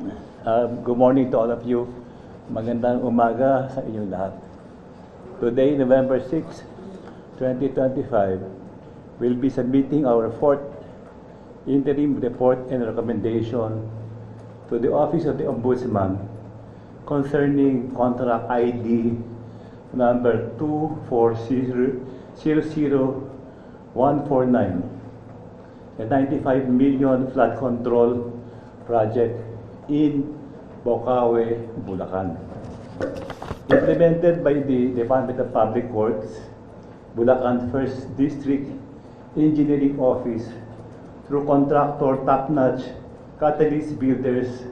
Uh, good morning to all of you. Magandang umaga sa inyong lahat. Today, November 6, 2025, we'll be submitting our fourth interim report and recommendation to the Office of the Ombudsman concerning contract ID number 2400149, a 95 million flood control project in Bocaue, Bulacan. Implemented by the Department of Public Works, Bulacan First District Engineering Office through contractor Top-Notch Catalyst Builders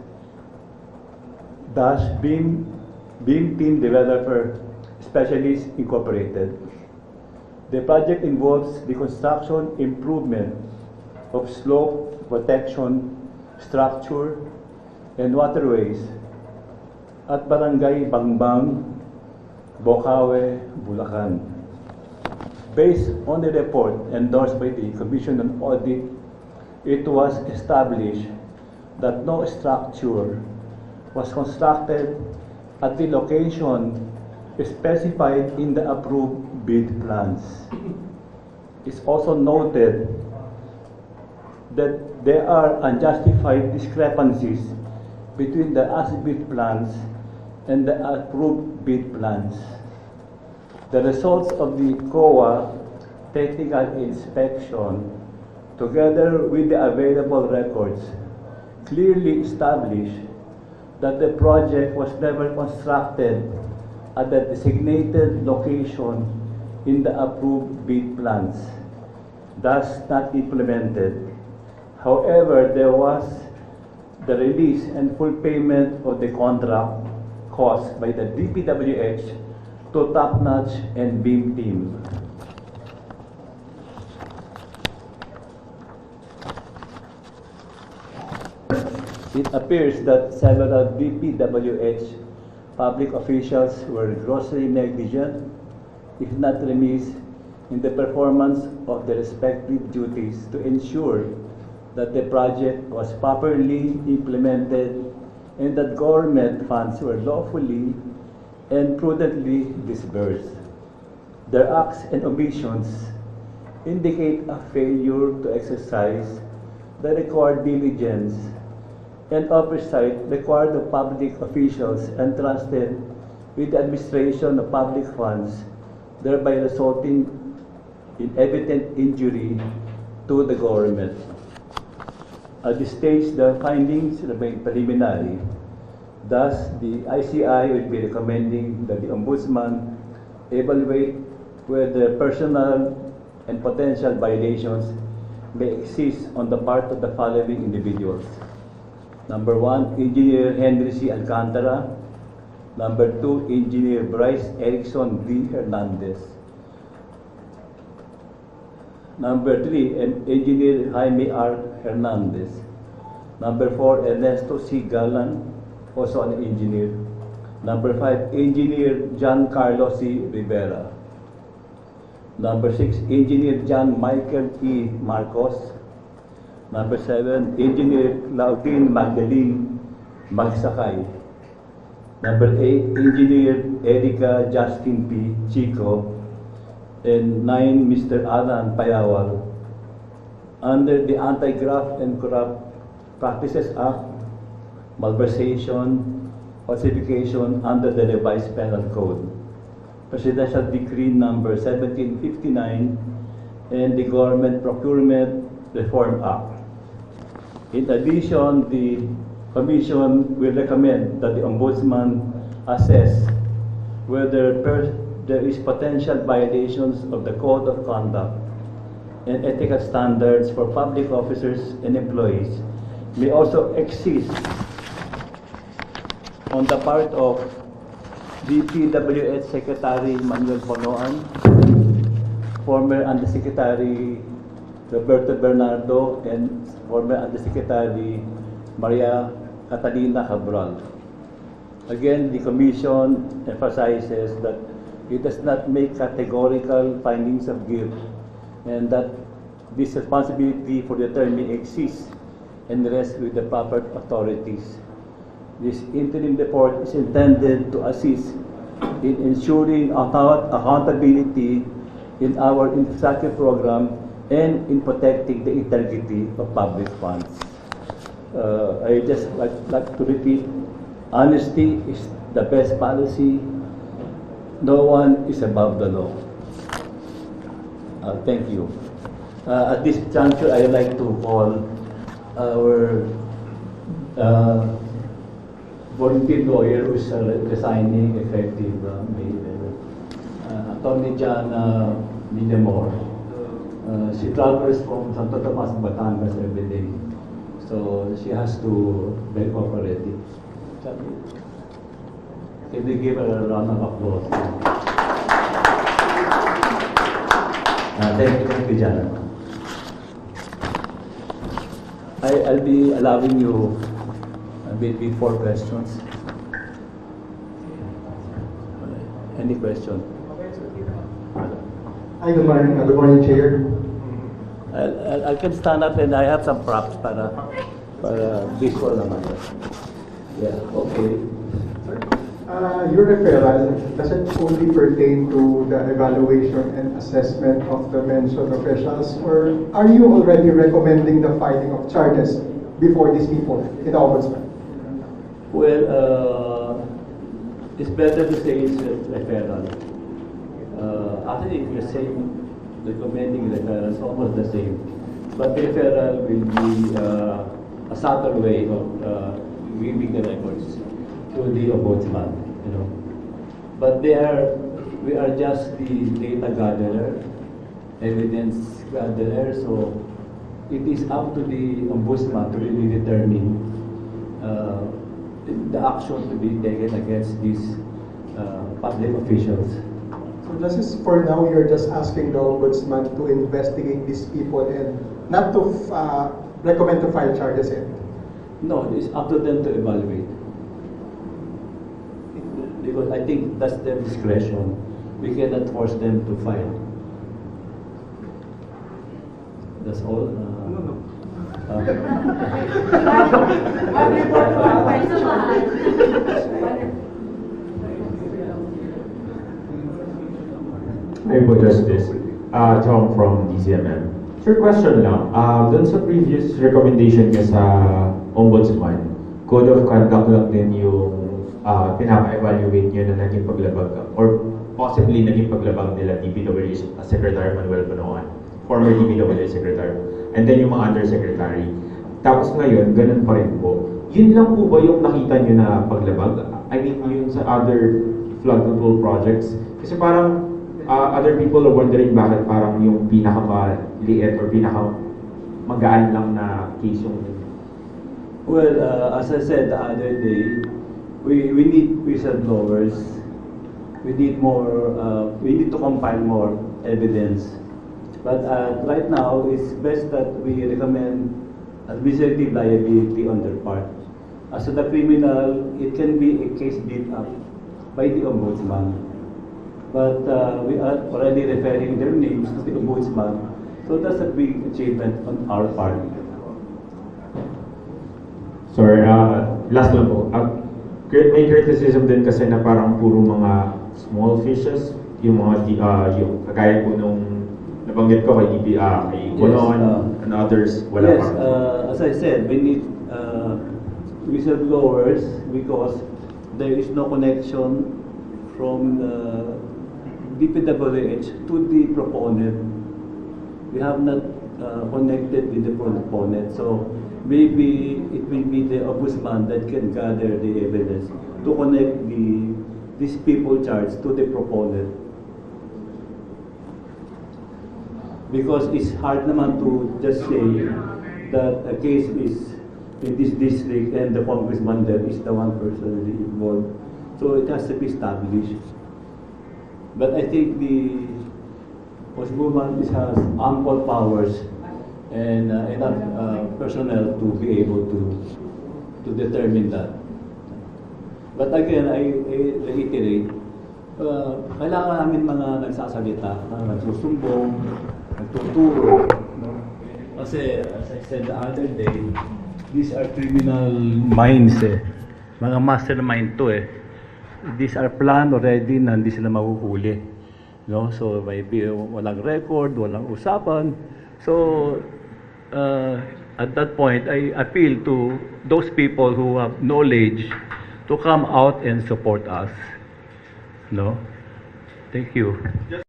dash Beam Beam Team Developer Specialist Incorporated. The project involves the construction improvement of slope protection structure and waterways at Barangay Bangbang, Bocaue, Bulacan. Based on the report endorsed by the Commission on Audit, it was established that no structure was constructed at the location specified in the approved bid plans. It's also noted that there are unjustified discrepancies between the as-built plans and the approved bid plans. The results of the COA technical inspection, together with the available records, clearly establish that the project was never constructed at the designated location in the approved bid plans, thus not implemented. However, there was the release and full payment of the contract cost by the DPWH to Top Notch and Beam Team. It appears that several DPWH public officials were grossly negligent, if not remiss, in the performance of their respective duties to ensure that the project was properly implemented and that government funds were lawfully and prudently disbursed. Their acts and omissions indicate a failure to exercise the required diligence and oversight required of public officials entrusted with the administration of public funds, thereby resulting in evident injury to the government. Uh, At this stage, the findings remain preliminary. Thus, the ICI will be recommending that the Ombudsman evaluate whether personal and potential violations may exist on the part of the following individuals. Number one, Engineer Henry C. Alcantara. Number two, Engineer Bryce Erickson V. Hernandez. Number three, en- Engineer Jaime R. Hernandez. Number four, Ernesto C. Galan, also an engineer. Number five, Engineer John Carlos C. Rivera. Number six, Engineer John Michael E. Marcos. Number seven, Engineer Claudine Magdalene Magsakay. Number eight, Engineer Erica Justin P. Chico. And nine, Mr. Alan Payawal. Under the Anti-Graft and Corrupt Practices Act, malversation, falsification under the revised penal code. Presidential Decree Number 1759 and the Government Procurement Reform Act. In addition, the Commission will recommend that the Ombudsman assess whether there is potential violations of the Code of Conduct and ethical standards for public officers and employees may also exist on the part of DPWH Secretary Manuel Bonoan, former Undersecretary Roberto Bernardo, and former Undersecretary Maria Catalina Cabral. Again, the Commission emphasizes that it does not make categorical findings of guilt and that this responsibility for the term may exist and rest with the proper authorities. This interim report is intended to assist in ensuring account- accountability in our infrastructure program and in protecting the integrity of public funds. Uh, I just like, like to repeat, honesty is the best policy. No one is above the law. Uh, thank you. Uh, at this juncture, I would like to call our uh, volunteer lawyer who is resigning effective uh, May 11. Uh, Attorney uh, Villamor. She travels from Santo Tomas, Batangas every day. So she has to up already. Can we give her a round of applause? Uh, thank you, thank you, John. I, I'll be allowing you maybe four questions. Any question? Hi, good morning. Uh, Good morning, Chair. I'll- I can stand up and I have some props para para visual naman. Yeah, okay. Uh, Your referral, does it only pertain to the evaluation and assessment of the mentioned officials? Or are you already recommending the filing of charges before these people in the ombudsman? Well, uh, it's better to say it's referral. Uh, if you're saying recommending referral, it's almost the same. But referral will be uh, a subtle way of uh, giving the records to the ombudsman, you know. But they are, we are just the data gatherer, evidence gatherer, so it is up to the ombudsman to really determine uh, the action to be taken against these uh, public officials. So this is, for now, you're just asking the ombudsman to investigate these people and not to uh, recommend to file charges yet? No, it's up to them to evaluate. Because I think that's their discretion. We cannot force them to file. That's all. Uh, no, no. Hi po, Justice. Uh, Tom from DCMM. Sir, question lang. Uh, dun sa previous recommendation niya sa Ombudsman, Code of Conduct lang din yung uh, pinaka-evaluate niyo na naging paglabag or possibly naging paglabag nila DPWH Secretary Manuel Panoan, former DPWH Secretary, and then yung mga undersecretary. Tapos ngayon, ganun pa rin po. Yun lang po ba yung nakita niyo na paglabag? I mean, yung sa other flood control projects? Kasi parang uh, other people are wondering bakit parang yung pinakamaliit or pinaka magaan lang na case yung Well, uh, as I said the other day, we, we need whistleblowers. We need more, uh, we need to compile more evidence. But uh, right now, it's best that we recommend administrative liability on their part. As to the criminal, it can be a case built up by the ombudsman. But uh, we are already referring their names to the ombudsman. So that's a big achievement on our part. Sorry, uh, last lang po. Uh, may criticism din kasi na parang puro mga small fishes, yung mga, uh, yung kagaya po nung nabanggit ko kay DP, uh, kay Yes, Bonon uh, and others, wala yes, pa. uh, as I said, we need uh, whistleblowers because there is no connection from the DPWH to the proponent. We have not uh, connected with the proponent, so maybe it will be the ombudsman that can gather the evidence to connect the these people charged to the proponent. Because it's hard naman to just say that a case is in this district and the congressman there is the one personally involved. So it has to be established. But I think the ombudsman is- has ample powers and uh, enough uh, personnel to be able to to determine that. But again, I, I reiterate, uh, kailangan namin mga nagsasalita, na nagsusumbong, nagtuturo. No? Kasi, as I said the other day, these are criminal minds eh. mga mastermind to eh. These are planned already na hindi sila mahuhuli. No? So maybe walang record, walang usapan. So uh, at that point, I appeal to those people who have knowledge to come out and support us. No? Thank you.